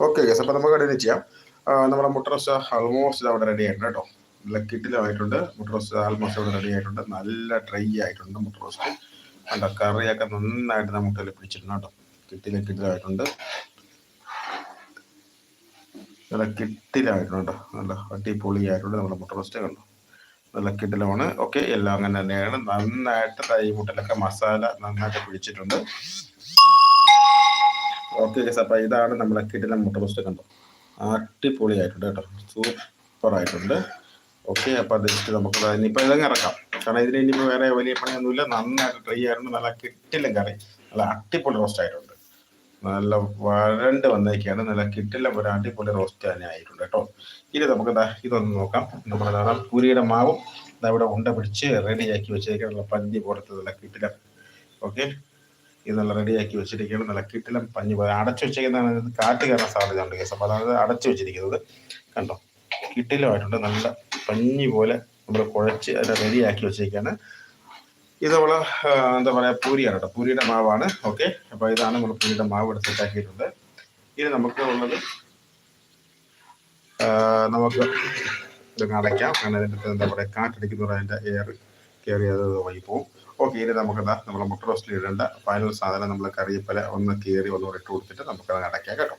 Okay guess അപ്പോൾ നമുക്ക് continue ചെയ്യാം. നമ്മുടെ മുട്ട ആൾമോസ്റ്റ് അവിടെ റെഡി ആയിട്ടുണ്ട് കേട്ടോ. നല്ല മുട്ട റോസ്റ്റ് ആൾമോസ്റ്റ് അവിടെ റെഡി ആയിട്ടുണ്ട്. നല്ല ഡ്രൈ ആയിട്ടുണ്ട് മുട്ട കണ്ട കറിയൊക്കെ നന്നായിട്ട് നമ്മുടെ മുട്ടയിൽ പിടിച്ചിട്ടുണ്ട് കേട്ടോ. കിട്ടില കിട്ടിലായിട്ടുണ്ട് നല്ല കിട്ടിലായിട്ടുണ്ട് കേട്ടോ. നല്ല അടിപൊളിയായിട്ടുണ്ട് നമ്മുടെ മുട്ട റോസ്റ്റ് കണ്ടു. നല്ല കിട്ടിലാണ് ഓക്കെ എല്ലാം അങ്ങനെ തന്നെയാണ്. നന്നായിട്ട് തൈ മുട്ടലൊക്കെ മസാല നന്നായിട്ട് പിടിച്ചിട്ടുണ്ട്. ഓക്കെ അപ്പൊ ഇതാണ് നമ്മുടെ കിടിലം മുട്ട റോസ്റ്റ് കണ്ടോ? അടിപൊളിയായിട്ടുണ്ട് കേട്ടോ. സൂപ്പർ ആയിട്ടുണ്ട് ഓക്കെ അപ്പൊ അത് ജസ്റ്റ് നമുക്ക് ദാ ഇനിയിപ്പോ ഇതങ്ങ് ഇറക്കാം. കാരണം ഇതിന് ഇനിയിപ്പോ വേറെ വലിയ പണിയൊന്നുമില്ല. നന്നായിട്ട് ട്രൈ ആയിരുന്നു നല്ല കിട്ടിലും കറി. നല്ല അടിപൊളി റോസ്റ്റ് ആയിട്ടുണ്ട്. നല്ല വരണ്ട് വന്നേക്കാണ്. നല്ല കിട്ടില്ല ഒരു അടിപൊളി റോസ്റ്റ് തന്നെ ആയിട്ടുണ്ട് കേട്ടോ. ഇനി നമുക്ക് ഇതൊന്ന് നോക്കാം. നമ്മുടെ നാളെ പൂരിയുടെ മാവും ഇവിടെ ഉണ്ട പിടിച്ച് റെഡിയാക്കി വെച്ചേക്കാനുള്ള പന്തി പോലത്തെ നല്ല കിട്ടില്ല ഓക്കെ? ഇത് നല്ല റെഡിയാക്കി വെച്ചിരിക്കുകയാണ്. നല്ല കിട്ടിലും പഞ്ഞി പോലെ അടച്ചു വെച്ചേക്കുന്നതാണ് കാറ്റ് കയറാൻ സാധ്യതയുണ്ട് കേസ്. അപ്പോൾ അതാണ് അടച്ചു വെച്ചിരിക്കുന്നത് കണ്ടോ? കിട്ടിലുമായിട്ടുണ്ട്. നല്ല പഞ്ഞി പോലെ നമ്മൾ കുഴച്ച് അത് റെഡിയാക്കി വെച്ചിരിക്കുകയാണ്. ഇത് നമ്മൾ എന്താ പറയുക പൂരിയാണ് കേട്ടോ. പൂരിയുടെ മാവാണ്. ഓക്കെ. അപ്പോൾ ഇതാണ് നമ്മൾ പൂരിയുടെ മാവ് ഇവിടെ സെറ്റാക്കിയിട്ടുണ്ട് ഇനി നമുക്ക് ഉള്ളത് നമുക്ക് ഇതൊക്കെ അടയ്ക്കാം. അങ്ങനെ അതിന്റെ എന്താ പറയുക കാറ്റടിക്കുന്ന അതിന്റെ എയർ കയറി അത് വഴി പോകും ഓക്കെ ഇനി നമുക്കെന്താ? നമ്മുടെ മുട്ട റോസ്റ്റിൽ ഇടേണ്ട ഫൈനൽ സാധനം നമ്മൾ കറിയപ്പല ഒന്ന് കയറി ഒന്ന് ഇട്ട് കൊടുത്തിട്ട് നമുക്കത് അടയ്ക്കാം കേട്ടോ.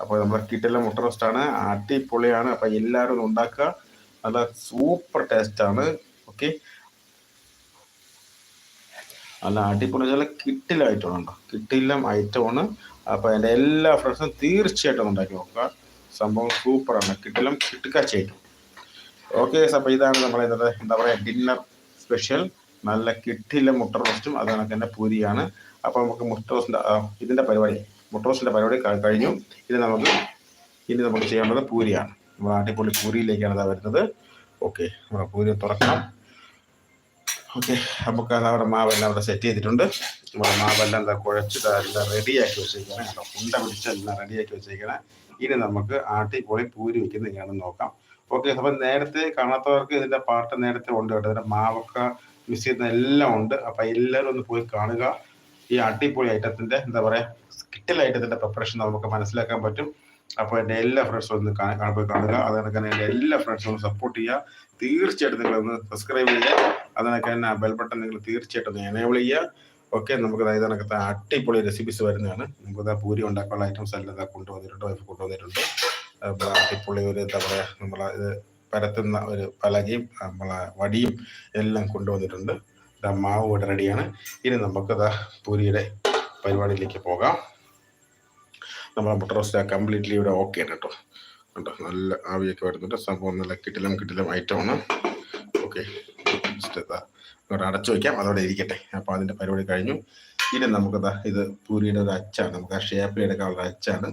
അപ്പോൾ നമ്മുടെ കിട്ടിലെ മുട്ട റോസ്റ്റാണ് അടിപൊളിയാണ്. അപ്പോൾ എല്ലാവരും ഒന്ന് ഉണ്ടാക്കുക. നല്ല സൂപ്പർ ടേസ്റ്റാണ് ഓക്കെ. നല്ല അടിപൊളി. നല്ല കിട്ടില ഐറ്റമാണ് കിട്ടില്ല ഐറ്റമാണ് അപ്പോൾ എന്റെ എല്ലാ ഫ്രണ്ട്സും തീർച്ചയായിട്ടും ഉണ്ടാക്കി നോക്കുക. സംഭവം സൂപ്പറാണ് കിട്ടിലും കിട്ടുക ഐറ്റം ഓക്കെ അപ്പോൾ ഇതാണ് നമ്മളെ എന്താ പറയുക ഡിന്നർ സ്പെഷ്യൽ നല്ല കിട്ടില്ല മുട്ട റോസ്റ്റും അത് കണക്ക് തന്നെ പൂരിയാണ്. അപ്പോൾ നമുക്ക് മുട്ട റോസ്റ്റിന്റെ ഇതിന്റെ പരിപാടി. മുട്ട റോസ്റ്റിന്റെ പരിപാടി കഴിഞ്ഞു. ഇനി നമുക്ക് ഇനി നമുക്ക് ചെയ്യേണ്ടത് പൂരിയാണ്. നമ്മൾ അടിപൊളി പൂരിയിലേക്കാണ് ഇതാ വരുന്നത്. ഓക്കെ നമ്മുടെ പൂരി തുറക്കാം ഓക്കെ നമുക്ക് നമ്മുടെ മാവെല്ലാം അവിടെ സെറ്റ് ചെയ്തിട്ടുണ്ട്. നമ്മുടെ മാവെല്ലാം എന്താ കുഴച്ചിട്ട് എല്ലാം റെഡിയാക്കി വെച്ചേക്കണം കേട്ടോ ഉണ്ട പിടിച്ച് എല്ലാം റെഡിയാക്കി വെച്ചേക്കണം ഇനി നമുക്ക് ആട്ടിപ്പൊളി പൂരി എങ്ങനെയാണെന്ന് നോക്കാം. ഓക്കെ അപ്പം നേരത്തെ കാണാത്തവർക്ക് ഇതിന്റെ പാട്ട് നേരത്തെ ഉണ്ട് കേട്ടോ. ഇതിന്റെ മാവക്ക മിസ് ചെയ്യുന്ന എല്ലാം ഉണ്ട്. അപ്പൊ എല്ലാവരും ഒന്ന് പോയി കാണുക. ഈ അടിപൊളി ഐറ്റത്തിന്റെ എന്താ പറയുക സ്കിറ്റൽ ഐറ്റത്തിന്റെ പ്രിപ്പറേഷൻ നമുക്ക് മനസ്സിലാക്കാൻ പറ്റും. അപ്പോൾ എന്റെ എല്ലാ ഫ്രണ്ട്സും ഒന്ന് പോയി കാണുക. അതുകൊണ്ട് തന്നെ എന്റെ എല്ലാ ഫ്രണ്ട്സും സപ്പോർട്ട് ചെയ്യുക. തീർച്ചയായിട്ടും നിങ്ങൾ ഒന്ന് സബ്സ്ക്രൈബ് ചെയ്യുക. അതിനൊക്കെ തന്നെ ബെൽ ബട്ടൺ നിങ്ങൾ തീർച്ചയായിട്ടും ഒന്ന് എനേബിൾ ചെയ്യുക. ഓക്കെ നമുക്ക് അതായത് കണക്കത്തെ അടിപൊളി റെസിപ്പീസ് വരുന്നതാണ്. നമുക്ക് പൂരി ഉണ്ടാക്കാനുള്ള ഐറ്റംസ് എല്ലാം കൊണ്ടുവന്നിട്ടുണ്ട് വൈഫ് കൊണ്ടുവന്നിട്ടുണ്ട്. അടിപൊളി ഒരു എന്താ പറയുക നമ്മളെ ഇത് പരത്തുന്ന ഒരു പലകയും നമ്മളെ വടിയും എല്ലാം കൊണ്ടുവന്നിട്ടുണ്ട്. ഇതാ മാവ് ഇവിടെ റെഡിയാണ് ഇനി നമുക്ക് ദാ പൂരിയുടെ പരിപാടിയിലേക്ക് പോകാം. നമ്മളെ മുട്ട റോസ്റ്റ് കംപ്ലീറ്റ്ലി ഇവിടെ ഓക്കെ ആണ് കേട്ടോ. കേട്ടോ നല്ല ആവിയൊക്കെ വരുന്നുണ്ട്. സംഭവം നല്ല കിട്ടിലും കിട്ടിലും ഐറ്റമാണ് ഓക്കെ ഇവിടെ അടച്ചു വയ്ക്കാം അതോടെ ഇരിക്കട്ടെ. അപ്പോൾ അതിന്റെ പരിപാടി കഴിഞ്ഞു. ഇനി നമുക്ക് ദാ ഇത് പൂരിയുടെ ഒരു അച്ചാണ് നമുക്ക് ആ ഷേപ്പിൽ എടുക്കാനുള്ള അച്ചാണ്.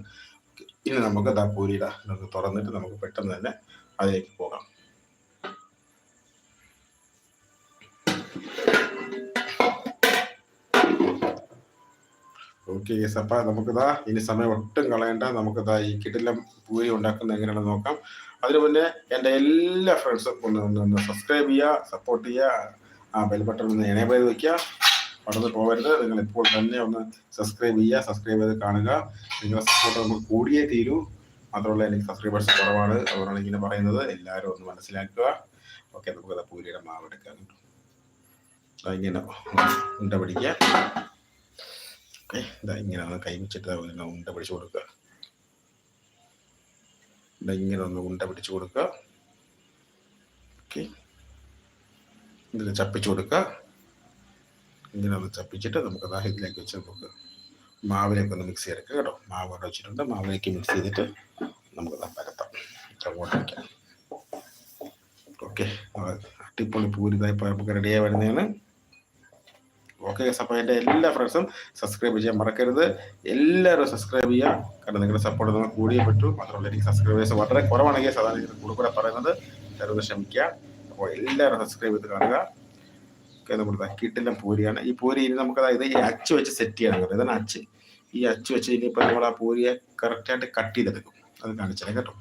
ഇനി നമുക്ക് ദാ പൂരിയുടെ നമുക്ക് തുറന്നിട്ട് നമുക്ക് പെട്ടെന്ന് തന്നെ അതിലേക്ക് പോകാം. ഓക്കെ അപ്പൊ നമുക്കിതാ ഇനി സമയം ഒട്ടും കളയണ്ട. നമുക്കിതാ ഈ കിടിലം പൂരി ഉണ്ടാക്കുന്ന എങ്ങനെയാണെന്ന് നോക്കാം. അതിനു മുന്നേ എന്റെ എല്ലാ ഫ്രണ്ട്സും ഒന്ന് സബ്സ്ക്രൈബ് ചെയ്യുക സപ്പോർട്ട് ചെയ്യുക ആ ബെൽ ബട്ടൺ ഒന്ന് എനേബിൾ ചെയ്ത് വെക്കുക. മറന്നു പോകരുത്. നിങ്ങൾ ഇപ്പോൾ തന്നെ ഒന്ന് സബ്സ്ക്രൈബ് ചെയ്യുക. സബ്സ്ക്രൈബ് ചെയ്ത് കാണുക. നിങ്ങളുടെ സപ്പോർട്ട് നമുക്ക് കൂടിയേ തീരൂ. മാത്രമല്ല എനിക്ക് സബ്സ്ക്രൈബേഴ്സ് കുറവാണ്. അതുകൊണ്ടാണ് ഇങ്ങനെ പറയുന്നത്. എല്ലാവരും ഒന്ന് മനസ്സിലാക്കുക. ഓക്കെ നമുക്കത് പൂരിയുടെ മാവ് എടുക്കാം. ദാ ഇങ്ങനെ ഉണ്ട പിടിക്കുക. ഓക്കെ ഇതാ ഇങ്ങനെ കൈ വെച്ചിട്ട് ഇങ്ങനെ ഉണ്ട പിടിച്ചു കൊടുക്കുക. ഇങ്ങനെ ഒന്ന് ഉണ്ട പിടിച്ചു കൊടുക്കുക. ഓക്കെ. ഇതിൽ ചപ്പിച്ചു കൊടുക്കുക. ഇങ്ങനെ ഒന്ന് ചപ്പിച്ചിട്ട് നമുക്ക് അതാ ഇതിലേക്ക് വെച്ച് നമുക്ക് മാവിലേക്ക് ഒന്ന് മിക്സ് ചെയ്തെടുക്കുക കേട്ടോ. മാവ് അവിടെ വെച്ചിട്ടുണ്ട്. മാവിലേക്ക് മിക്സ് ചെയ്തിട്ട് നമുക്ക് പരത്താം. അങ്ങോട്ട് വയ്ക്കാം ഓക്കെ അടിപൊളി പൂരിതായി നമുക്ക് റെഡിയായി വരുന്നതാണ്. ഓക്കെ അപ്പോൾ എന്റെ എല്ലാ ഫ്രണ്ട്സും സബ്സ്ക്രൈബ് ചെയ്യാൻ മറക്കരുത്. എല്ലാവരും സബ്സ്ക്രൈബ് ചെയ്യുക. കാരണം നിങ്ങളുടെ സപ്പോർട്ട് നമുക്ക് കൂടിയേ പറ്റൂ. മാത്രമല്ല എനിക്ക് സബ്സ്ക്രൈബേഴ്സ് വളരെ കുറവാണെങ്കിൽ സാധാരണ ഇതിന് കൂടെ കൂടെ പറയുന്നത്. എല്ലാവരും ക്ഷമിക്കുക. അപ്പോൾ എല്ലാവരും സബ്സ്ക്രൈബ് ചെയ്ത് കാണുക. നമ്മുടെ കിട്ടില്ല പൂരിയാണ് ഈ പൂരി ഇനി നമുക്ക് അതായത് ഈ അച്ച് വെച്ച് സെറ്റ് ചെയ്യണം ഇതാണ് അച്ച്. ഈ അച്ച് വെച്ച് ഇനിയിപ്പോൾ നമ്മൾ ആ പൂരിയെ കറക്റ്റായിട്ട് കട്ട് ചെയ്തെടുക്കും. അത് കാണിച്ചാൽ കേട്ടോ.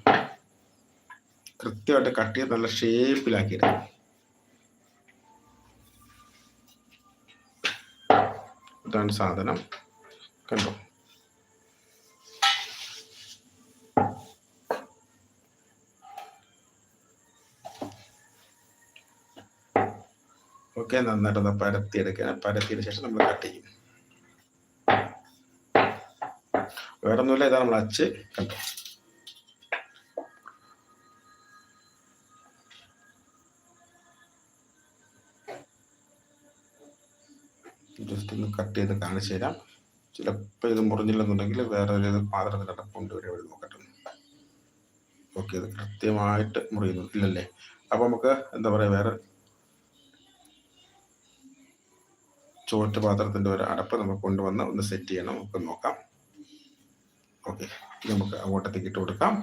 കൃത്യമായിട്ട് കട്ട് ചെയ്ത് നല്ല ഷേപ്പിലാക്കിയെടുക്കും ഇതാണ് സാധനം. കണ്ടോ? ഓക്കെ നന്നായിട്ടൊന്ന് പരത്തി എടുക്കുക പരത്തിയതിനു ശേഷം നമ്മൾ കട്ട് ചെയ്യും. വേറെ ഒന്നുമില്ല ഇതാണ് നമ്മൾ അച്ച് കണ്ടു ജസ്റ്റ് ഒന്ന് കട്ട് ചെയ്ത് കാണിച്ചു തരാം. ചിലപ്പോൾ ഇത് മുറിഞ്ഞില്ലെന്നുണ്ടെങ്കിൽ വേറെ ഒരു പാത്രത്തിൽ അടപ്പുണ്ട് വരെ വഴി നോക്കട്ടെ. ഓക്കെ ഇത് കൃത്യമായിട്ട് മുറിയുന്നു. ഇല്ലല്ലേ? അപ്പോൾ നമുക്ക് എന്താ പറയുക വേറെ ചോറ്റ് പാത്രത്തിന്റെ ഒരു അടപ്പ് നമുക്ക് കൊണ്ടുവന്ന് ഒന്ന് സെറ്റ് ചെയ്യണം. നമുക്ക് നോക്കാം. ഓക്കെ നമുക്ക് അങ്ങോട്ടത്തേക്ക് ഇട്ട് കൊടുക്കാം.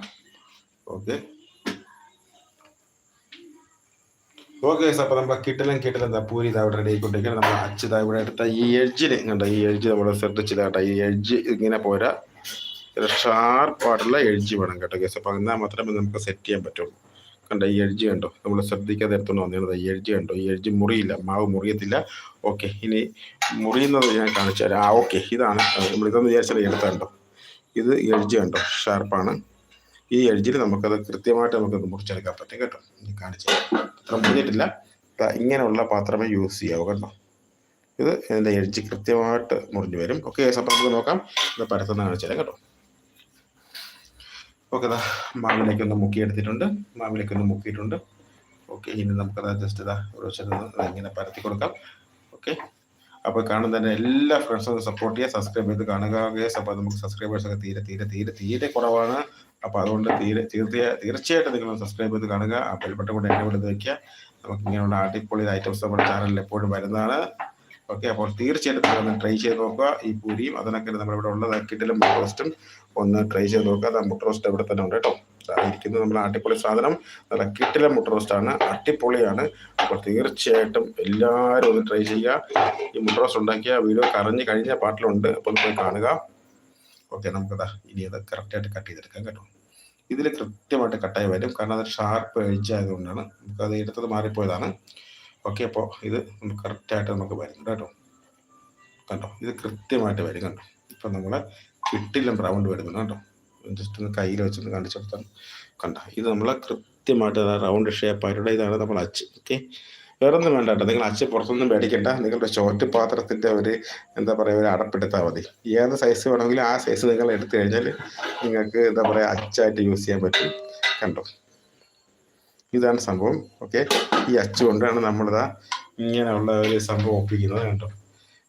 ഓക്കെ ഓക്കെ സാർ അപ്പോൾ നമ്മൾ കിട്ടലും കിട്ടലും എന്താ? പൂരി ഇതാ ഇവിടെ റെഡി ആയിക്കൊണ്ടിരിക്കുകയാണ്. നമ്മൾ ഇതാ ഇവിടെ എടുത്ത ഈ എഡ്ജിന് കണ്ടോ? ഈ എഡ്ജ് നമ്മൾ ശ്രദ്ധിച്ചില്ല കേട്ടോ. ഈ എഡ്ജ് ഇങ്ങനെ പോരാ. ഷാർപ്പായിട്ടുള്ള എഡ്ജ് വേണം കേട്ടോ കേസ് അപ്പോൾ എന്നാൽ മാത്രമേ നമുക്ക് സെറ്റ് ചെയ്യാൻ പറ്റുള്ളൂ. കണ്ടോ ഈ എഡ്ജ് കണ്ടോ? നമ്മൾ ശ്രദ്ധിക്കാതെ എടുത്തോണ്ട് വന്നിരുന്നത് ഈ എഡ്ജ് കണ്ടോ? ഈ എഡ്ജ് മുറിയില്ല മാവ് മുറിയത്തില്ല. ഓക്കെ ഇനി മുറിയുന്നത് ഞാൻ കാണിച്ചു തരാം. ആ ഓക്കെ ഇതാണ്. നമ്മൾ ഇതൊന്ന് വിചാരിച്ചാൽ എടുത്തുണ്ടോ ഇത് എഡ്ജ് കണ്ടോ? ഷാർപ്പാണ്. ഈ എഡ്ജിൽ നമുക്കത് കൃത്യമായിട്ട് നമുക്കത് മുറിച്ചെടുക്കാൻ പറ്റും കേട്ടോ കാണിച്ചു അത്ര മുറിഞ്ഞിട്ടില്ല. ഇങ്ങനെയുള്ള പാത്രമേ യൂസ് ചെയ്യാവൂ കേട്ടോ. ഇത് ഇതിന്റെ എഡ്ജ് കൃത്യമായിട്ട് മുറിഞ്ഞു വരും. ഓക്കെ അപ്പം നമുക്ക് നോക്കാം. ഇത് പരത്തുന്ന കാണിച്ചു തരാം കേട്ടോ. ഓക്കെ അതാ മാവിലേക്ക് ഒന്ന് മുക്കിയെടുത്തിട്ടുണ്ട്. മാവിലേക്ക് ഒന്ന് മുക്കിയിട്ടുണ്ട്. ഓക്കെ ഇനി നമുക്കത് ജസ്റ്റ് ഇതാ ഒരു വശത്ത് ഇങ്ങനെ പരത്തി കൊടുക്കാം. ഓക്കെ. അപ്പോൾ തന്നെ എല്ലാ ഫ്രണ്ട്സും സപ്പോർട്ട് ചെയ്യുക സബ്സ്ക്രൈബ് ചെയ്ത് കാണുക ഗേസ് അപ്പോൾ നമുക്ക് സബ്സ്ക്രൈബേഴ്സ് ഒക്കെ തീരെ തീരെ തീരെ തീരെ കുറവാണ്. അപ്പോൾ അതുകൊണ്ട് തീരെ തീർച്ചയായും തീർച്ചയായിട്ടും നിങ്ങൾ സബ്സ്ക്രൈബ് ചെയ്ത് കാണുക. ആ ബെൽബട്ടൺ കൂടെ എന്നെ വിടുന്നത് വയ്ക്കുക നമുക്ക് ഇങ്ങനെയുള്ള അടിപൊളി ഐറ്റംസ് നമ്മുടെ ചാനലിൽ എപ്പോഴും വരുന്നതാണ്. ഓക്കെ അപ്പോൾ തീർച്ചയായിട്ടും ഒന്ന് ട്രൈ ചെയ്ത് നോക്കുക. ഈ പൂരിയും അതിനൊക്കെ നമ്മളിവിടെ ഉള്ളത് കിട്ടിലും മുട്ട റോസ്റ്റും ഒന്ന് ട്രൈ ചെയ്ത് നോക്കുക. അത് മുട്ട റോസ്റ്റ് ഇവിടെ തന്നെ ഉണ്ട് കേട്ടോ. ഇരിക്കുന്നത് നമ്മൾ അടിപൊളി സാധനം. നല്ല കിട്ടിലെ മുട്ട റോസ്റ്റാണ് അടിപൊളിയാണ്. അപ്പോൾ തീർച്ചയായിട്ടും എല്ലാവരും ഒന്ന് ട്രൈ ചെയ്യുക. ഈ മുട്ട റോസ്റ്റ് ഉണ്ടാക്കിയ വീഡിയോ കറഞ്ഞ് കഴിഞ്ഞ പാട്ടിലുണ്ട്. അപ്പോൾ പോയി കാണുക. ഓക്കെ നമുക്കതാ ഇനി അത് കറക്റ്റായിട്ട് കട്ട് ചെയ്തെടുക്കാം കേട്ടോ. ഇതിൽ കൃത്യമായിട്ട് കട്ടായി വരും. കാരണം അത് ഷാർപ്പ് എഡ്ജ് ആയതുകൊണ്ടാണ്. നമുക്കത് എടുത്തത് മാറിപ്പോയതാണ്. ഓക്കെ അപ്പോൾ ഇത് നമുക്ക് കറക്റ്റായിട്ട് നമുക്ക് വരും കേട്ടോ. കണ്ടോ? ഇത് കൃത്യമായിട്ട് വരും കണ്ടോ? ഇപ്പം നമ്മൾ കിട്ടില്ല റൗണ്ട് വരുന്നുണ്ട് കേട്ടോ ജസ്റ്റ് ഒന്ന് കയ്യിൽ വെച്ചൊന്ന് കാണിച്ചു കൊടുത്താൽ കണ്ട? ഇത് നമ്മൾ കൃത്യമായിട്ട് റൗണ്ട് ഷേപ്പ് ഷേപ്പായിട്ടുള്ള ഇതാണ് നമ്മൾ അച്ച്. ഓക്കെ? വേറെ ഒന്നും വേണ്ട കേട്ടോ. നിങ്ങൾ അച്ച് പുറത്തൊന്നും മേടിക്കണ്ട. നിങ്ങളുടെ ഷോർട്ട് പാത്രത്തിന്റെ ഒരു എന്താ പറയുക ഒരു അടപ്പെടുത്താൽ മതി. ഏത് സൈസ് വേണമെങ്കിലും ആ സൈസ് നിങ്ങൾ എടുത്തു കഴിഞ്ഞാൽ നിങ്ങൾക്ക് എന്താ പറയുക അച്ചായിട്ട് യൂസ് ചെയ്യാൻ പറ്റും. കണ്ടോ? ഇതാണ് സംഭവം. ഓക്കെ? ഈ അച്ചു കൊണ്ടാണ് നമ്മളിതാ ഇങ്ങനെയുള്ള ഒരു സംഭവം ഒപ്പിക്കുന്നത് കേട്ടോ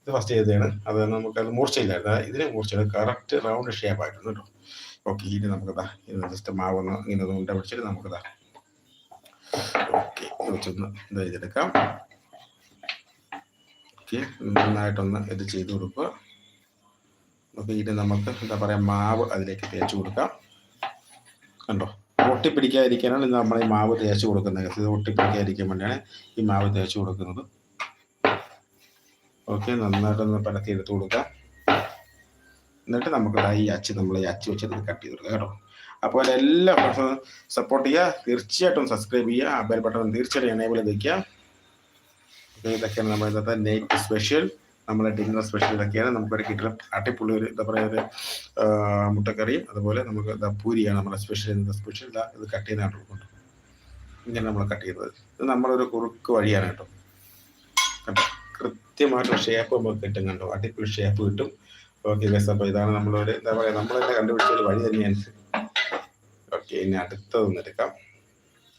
ഇത് ഫസ്റ്റ് ചെയ്തതാണ് അത് നമുക്ക് അത് മൂർച്ചയില്ലായിരുന്നു ഇതിനെ മൂർച്ചയാണ് കറക്റ്റ് റൗണ്ട് ഷേപ്പ് ആയിട്ടുണ്ട് കേട്ടോ. ഓക്കെ ഇനി നമുക്കതാ ഇത് ജസ്റ്റ് മാവൊന്ന് ഇങ്ങനെ ഉണ്ട പിടിച്ചിട്ട് നമുക്കതാ ഓക്കെ ഒന്ന് ഇത് ചെയ്തെടുക്കാം ഓക്കെ നന്നായിട്ടൊന്ന് ഇത് ചെയ്ത് കൊടുക്കുക. ഓക്കെ ഇനി നമുക്ക് എന്താ പറയുക മാവ് അതിലേക്ക് തേച്ച് കൊടുക്കാം. കണ്ടോ? ഒട്ടിപ്പിടിക്കാതിരിക്കാനാണ് നമ്മൾ ഈ മാവ് തേച്ച് കൊടുക്കുന്നത് ഇത് ഒട്ടിപ്പിടിക്കാതിരിക്കാൻ വേണ്ടിയാണ് ഈ മാവ് തേച്ച് കൊടുക്കുന്നത്. ഓക്കെ നന്നായിട്ടൊന്ന് പരത്തി എടുത്ത് കൊടുക്കുക. എന്നിട്ട് നമുക്ക് ഈ അച്ച് നമ്മൾ ഈ അച്ച് വെച്ച് കട്ട് ചെയ്ത് കൊടുക്കുക കേട്ടോ. അപ്പോൾ എല്ലാ ഫ്രണ്ട്സും സപ്പോർട്ട് ചെയ്യുക. തീർച്ചയായിട്ടും സബ്സ്ക്രൈബ് ചെയ്യുക. ആ ബെൽ ബട്ടൺ തീർച്ചയായിട്ടും എനേബിൾ ചെയ്ത് വയ്ക്കുക ഇതൊക്കെയാണ് നമ്മൾ ഇന്നത്തെ നെയ്റ്റ് സ്പെഷ്യൽ നമ്മളെ ഡിന്നർ സ്പെഷ്യൽ ഇതൊക്കെയാണ്. നമുക്കൊരു കിട്ടുന്ന അടിപൊളി ഒരു എന്താ പറയുക ഒരു മുട്ടക്കറിയും അതുപോലെ നമുക്ക് എന്താ പൂരിയാണ് നമ്മുടെ സ്പെഷ്യൽ ഇന്നത്തെ സ്പെഷ്യൽ ഇത് കട്ട് ചെയ്യുന്നതായിട്ട് ഇങ്ങനെ നമ്മൾ കട്ട് ചെയ്യുന്നത്. ഇത് നമ്മളൊരു കുറുക്ക് വഴിയാണ് കേട്ടോ. കണ്ടോ? കൃത്യമായിട്ട് ഷേപ്പ് നമുക്ക് കിട്ടും കണ്ടോ? അടിപൊളി ഷേപ്പ് കിട്ടും. ഓക്കെ ഗസ് അപ്പോൾ ഇതാണ് നമ്മളൊരു എന്താ പറയുക നമ്മൾ തന്നെ കണ്ടുപിടിച്ച ഒരു വഴി തന്നെയാണ്. ഓക്കെ ഇനി അടുത്തതൊന്നെടുക്കാം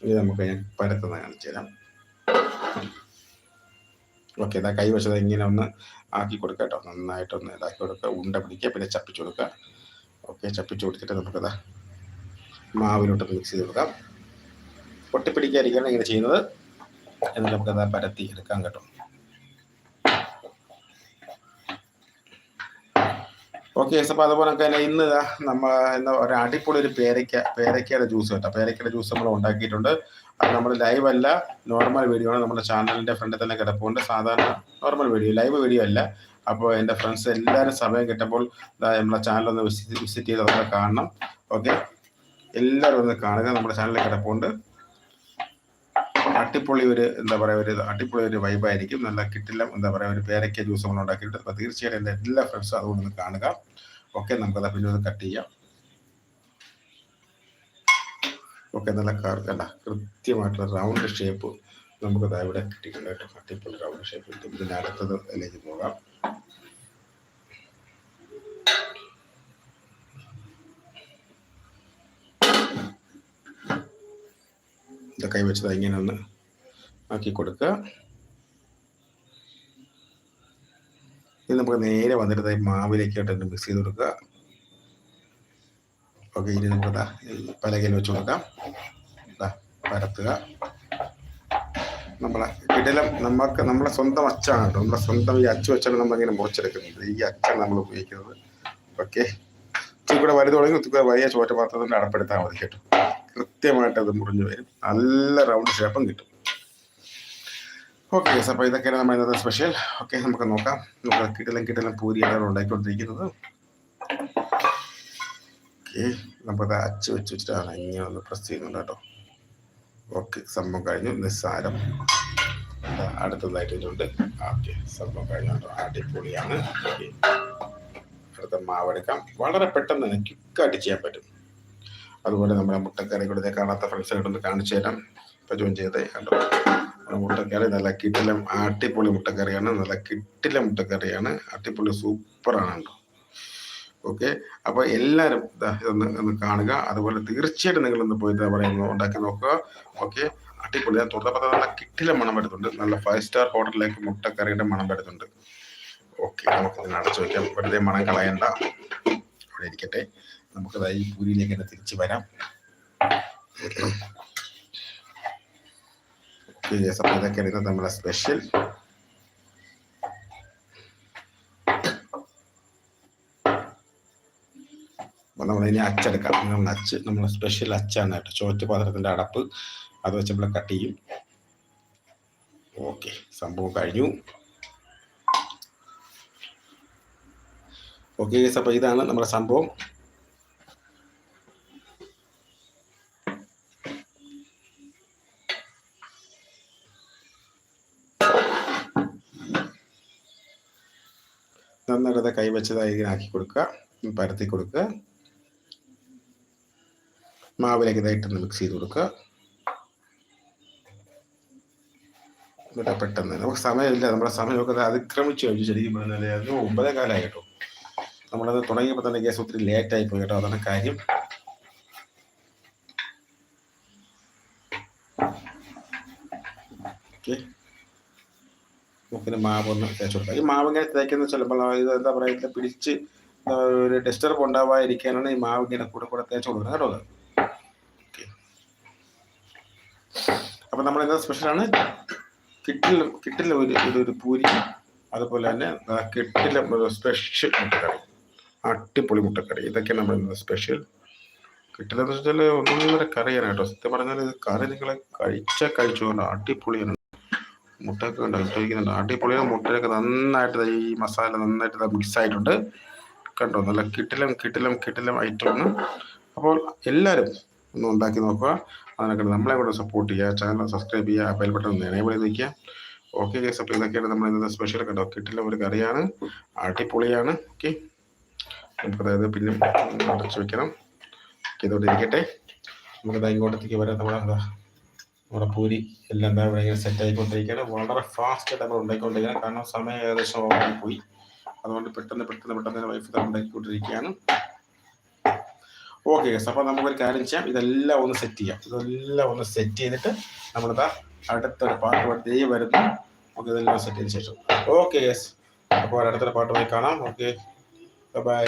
ഇത് നമുക്ക് ഞാൻ പരത്തുന്ന കാണിച്ചു തരാം ഓക്കെ എന്നാൽ കൈവശത ഇങ്ങനെ ഒന്ന് ആക്കി കൊടുക്കുക കേട്ടോ. നന്നായിട്ടൊന്ന് ഇതാക്കി കൊടുക്കുക ഉണ്ട പിടിക്കുക പിന്നെ ചപ്പിച്ചു കൊടുക്കുക. ഓക്കെ ചപ്പിച്ചു കൊടുത്തിട്ട് നമുക്കത് മാവിലോട്ട് മിക്സ് ചെയ്ത് കൊടുക്കാം. പൊട്ടിപ്പിടിക്കാതിരിക്കുകയാണ് ഇങ്ങനെ ചെയ്യുന്നത്. എന്നിട്ട് നമുക്കത് പരത്തി എടുക്കാം കേട്ടോ. ഓക്കെ അപ്പോൾ അതുപോലെ തന്നെ ഇന്ന് നമ്മൾ എന്താ ഒരു അടിപൊളി ഒരു പേരയ്ക്ക പേരയ്ക്കയുടെ ജ്യൂസ് കേട്ടോ. പേരയ്ക്കയുടെ ജ്യൂസ് നമ്മൾ ഉണ്ടാക്കിയിട്ടുണ്ട്. അത് നമ്മൾ ലൈവ് അല്ല നോർമൽ വീഡിയോ ആണ്. നമ്മുടെ ചാനലിന്റെ ഫ്രണ്ടിൽ തന്നെ കിടപ്പുണ്ട്. സാധാരണ നോർമൽ വീഡിയോ ലൈവ് വീഡിയോ അല്ല. അപ്പോൾ എന്റെ ഫ്രണ്ട്സ് എല്ലാവരും സമയം കിട്ടുമ്പോൾ നമ്മുടെ ചാനൽ ഒന്ന് വിസിറ്റ് വിസിറ്റ് ചെയ്ത് അതൊക്കെ കാണണം. ഓക്കെ എല്ലാവരും ഒന്ന് കാണുക. നമ്മുടെ ചാനലിൽ കിടപ്പുണ്ട്. അടിപൊളി ഒരു എന്താ പറയുക ഒരു അടിപൊളി ഒരു വൈബായിരിക്കും നല്ല കിട്ടില്ല എന്താ പറയുക ഒരു പേരയ്ക്ക ജ്യൂസ് നമ്മൾ ഉണ്ടാക്കിയിട്ട് അപ്പോൾ തീർച്ചയായിട്ടും എന്റെ എല്ലാ ഫ്രണ്ട്സും അതുകൊണ്ടൊന്ന് കാണുക. ഓക്കെ നമുക്കത് പിന്നെ ഒന്ന് കട്ട് ചെയ്യാം. ഓക്കെ നല്ല അല്ല കൃത്യമായിട്ടുള്ള റൗണ്ട് ഷേപ്പ് നമുക്ക് ദാ ഇവിടെ കിട്ടിയിട്ടുണ്ട് കേട്ടോ. അട്ടിപ്പൊളി റൗണ്ട് ഷേപ്പ് കിട്ടും ഇതിന്റെ അടുത്തത് അതിലേക്ക് പോകാം. ഇത് കൈ വെച്ചത് ഇങ്ങനെ ഒന്ന് ആക്കി കൊടുക്കുക. ഇത് നമുക്ക് നേരെ വന്നിട്ട് മാവിലേക്ക് ആയിട്ട് മിക്സ് ചെയ്ത് കൊടുക്കുക. ഓക്കെ ഇനി നമുക്ക് ഈ പലകയിൽ വെച്ച് കൊടുക്കാം. പരത്തുക. നമ്മളെ കിടലം നമുക്ക് നമ്മളെ സ്വന്തം അച്ചാണ് കേട്ടോ. നമ്മളെ സ്വന്തം ഈ അച്ചു വെച്ചാണ് നമ്മളിങ്ങനെ മുറിച്ചെടുക്കുന്നത്. ഈ അച്ചാണ് നമ്മൾ ഉപയോഗിക്കുന്നത്. ഓക്കെ. ഇച്ചിരി കൂടെ വലുത് തുടങ്ങി ഒത്തിരി വലിയ ചോറ്റ പാത്രത്തിൽ അടപ്പെടുത്താൽ മതി കേട്ടോ. കൃത്യമായിട്ട് അത് മുറിഞ്ഞു വരും. നല്ല റൗണ്ട് ഷേപ്പും കിട്ടും. ഓക്കെ അപ്പോൾ ഇതൊക്കെയാണ് നമ്മൾ ഇന്നത്തെ സ്പെഷ്യൽ. ഓക്കെ നമുക്ക് നോക്കാം. നമുക്ക് കിടലം കിടലം പൂരിയാണ് ഉണ്ടാക്കിക്കൊണ്ടിരിക്കുന്നത് ഓക്കെ. നമുക്കത് അച്ച് വെച്ച് വെച്ചിട്ടാണ് ഇങ്ങനെ ഒന്ന് പ്രസ് ചെയ്യുന്നുണ്ട് കേട്ടോ. ഓക്കെ സംഭവം കഴിഞ്ഞു. നിസ്സാരം. അടുത്തതായിട്ട് ഇതുണ്ട് ഓക്കെ സംഭവം കഴിഞ്ഞു കേട്ടോ. അടിപൊളിയാണ്. അടുത്ത മാവെടുക്കാം വളരെ പെട്ടെന്ന് തന്നെ ക്വിക്കായിട്ട് ചെയ്യാൻ പറ്റും. അതുപോലെ നമ്മുടെ മുട്ടക്കറി കൂടെ കാണാത്ത ഫ്രണ്ട്സായിട്ടൊന്ന് കാണിച്ചു തരാം. ഇപ്പം ജോയിൻ ചെയ്തേ. കണ്ടോ? മുട്ടക്കറി നല്ല കിട്ടിലം അടിപൊളി മുട്ടക്കറിയാണ്. നല്ല കിട്ടില മുട്ടക്കറിയാണ്. അടിപൊളി സൂപ്പറാണ് കേട്ടോ. ഓക്കെ? അപ്പോൾ എല്ലാവരും ഇതൊന്ന് ഒന്ന് കാണുക. അതുപോലെ തീർച്ചയായിട്ടും നിങ്ങൾ ഒന്ന് പോയി എന്താ പറയുക ഉണ്ടാക്കി നോക്കുക. ഓക്കെ? അടിപൊളി. തുറന്നപ്പോൾ നല്ല കിട്ടിലെ മണം വരുന്നുണ്ട്. നല്ല ഫൈവ് സ്റ്റാർ ഹോട്ടലിലേക്ക് മുട്ടക്കറിയുടെ മണം വരുന്നുണ്ട്. ഓക്കെ നമുക്ക് ഇതിനെ അടച്ചു വയ്ക്കാം വെറുതെ മണം കളയണ്ട. അവിടെ ഇരിക്കട്ടെ. നമുക്ക് ഈ പൂരിയിലേക്ക് തന്നെ തിരിച്ചു വരാം. ഓക്കെ ഇതൊക്കെയാണ് ഇന്നത്തെ നമ്മളെ സ്പെഷ്യൽ അപ്പോൾ നമ്മളിനി അച്ചെടുക്കാം. നമ്മൾ അച്ച് നമ്മൾ സ്പെഷ്യൽ അച്ചാണ് കേട്ടോ ചോറ്റ് പാത്രത്തിന്റെ അടപ്പ് അത് വെച്ച് നമ്മൾ കട്ട് ചെയ്യും. ഓക്കെ സംഭവം കഴിഞ്ഞു. ഓക്കെ അപ്പോൾ ഇതാണ് നമ്മുടെ സംഭവം. നന്നായിട്ട് കൈവച്ചതായി ആക്കി കൊടുക്കുക. പരത്തി കൊടുക്കുക. മാവിലേക്ക് ഇതായിട്ടൊന്ന് മിക്സ് ചെയ്ത് കൊടുക്കുക. എന്നിട്ട് പെട്ടെന്ന് നമുക്ക് സമയമില്ല. നമ്മുടെ സമയമൊക്കെ അത് അതിക്രമിച്ചു കഴിഞ്ഞു ശരിക്കും പറഞ്ഞാൽ അത് ഒമ്പതേ കാലമായി കേട്ടോ. നമ്മളത് തുടങ്ങിയപ്പോൾ തന്നെ ഗ്യാസ് ഒത്തിരി ലേറ്റായി പോയി കേട്ടോ. അതാണ് കാര്യം. ഓക്കെ. നമുക്കിന് മാവ് ഒന്ന് തേച്ച് കൊടുക്കാം. ഈ മാവ് ഇങ്ങനെ തേക്കുന്ന ചിലപ്പോൾ ഇത് എന്താ പറയുക പിടിച്ച് ഒരു ഡിസ്റ്റർബ് ഉണ്ടാവാതിരിക്കാനാണ് ഈ മാവ് ഇങ്ങനെ കൂടെ കൂടെ തേച്ച് കൊടുക്കുന്നത് കേട്ടോ അത് ഓക്കെ അപ്പം നമ്മൾ എന്താ സ്പെഷ്യലാണ് കിട്ടില്ല കിട്ടില്ല ഒരു ഇതൊരു പൂരി അതുപോലെ തന്നെ കിട്ടില്ല സ്പെഷ്യൽ മുട്ടക്കറി അട്ടിപ്പൊളി മുട്ടക്കറി. ഇതൊക്കെ നമ്മൾ ഇന്നത്തെ സ്പെഷ്യൽ കിട്ടില്ലെന്ന് വെച്ചാൽ ഒന്നൊന്നര കറിയാണ് കേട്ടോ. സത്യം പറഞ്ഞാൽ ഇത് കറി നിങ്ങൾ കഴിച്ച കഴിച്ചുകൊണ്ട് അടിപൊളിയാണ്. മുട്ടയൊക്കെ ഉണ്ട് ഉപയോഗിക്കുന്നുണ്ട് അടിപൊളിയാണ്. മുട്ടയൊക്കെ നന്നായിട്ട് ഈ മസാല നന്നായിട്ട് മിക്സ് ആയിട്ടുണ്ട്. കണ്ടോ? നല്ല കിട്ടിലും കിട്ടിലും കിട്ടിലും ഐറ്റമാണ് അപ്പോൾ എല്ലാവരും ഒന്ന് ഉണ്ടാക്കി നോക്കുക. അതിനൊക്കെ നമ്മളെ കൂടെ സപ്പോർട്ട് ചെയ്യുക. ചാനൽ സബ്സ്ക്രൈബ് ചെയ്യുക. ബെൽ ബട്ടൺ എനേബിൾ ചെയ്ത് വയ്ക്കുക ഓക്കെ കേസ് അപ്പോൾ ഇതൊക്കെയാണ് നമ്മൾ ഇന്നത്തെ സ്പെഷ്യൽ കണ്ടോ? കിട്ടില്ല ഒരു കറിയാണ്. അടിപൊളിയാണ്. ഓക്കെ നമുക്ക് അതായത് പിന്നെ അടച്ചു വെക്കണം. ഇതോടെ ഇരിക്കട്ടെ നമുക്ക് ഇങ്ങോട്ടത്തേക്ക് വരാം. നമ്മുടെ എന്താ നമ്മുടെ പൂരി എല്ലാം എന്താ ഇവിടെ ഇങ്ങനെ സെറ്റ് ആയിക്കൊണ്ടിരിക്കുകയാണ്. വളരെ ഫാസ്റ്റ് ആയിട്ട് നമ്മൾ ഉണ്ടായിക്കൊണ്ടിരിക്കുകയാണ്. കാരണം സമയം ഏകദേശം പോയി. അതുകൊണ്ട് പെട്ടെന്ന് പെട്ടെന്ന് പെട്ടെന്ന് വൈഫ് ഉണ്ടാക്കിക്കൊണ്ടിരിക്കുകയാണ് ഓക്കെ ഗസ് അപ്പോൾ നമുക്കൊരു കാര്യം ചെയ്യാം. ഇതെല്ലാം ഒന്ന് സെറ്റ് ചെയ്യാം. ഇതെല്ലാം ഒന്ന് സെറ്റ് ചെയ്തിട്ട് നമ്മൾ അടുത്തൊരു പാട്ട് പാടി വരുന്നു. നമുക്ക് ഇതെല്ലാം സെറ്റ് ചെയ്ത ശേഷം. ഓക്കെ ഗസ് അപ്പോൾ അടുത്തൊരു പാട്ടുമായി കാണാം. Okay bye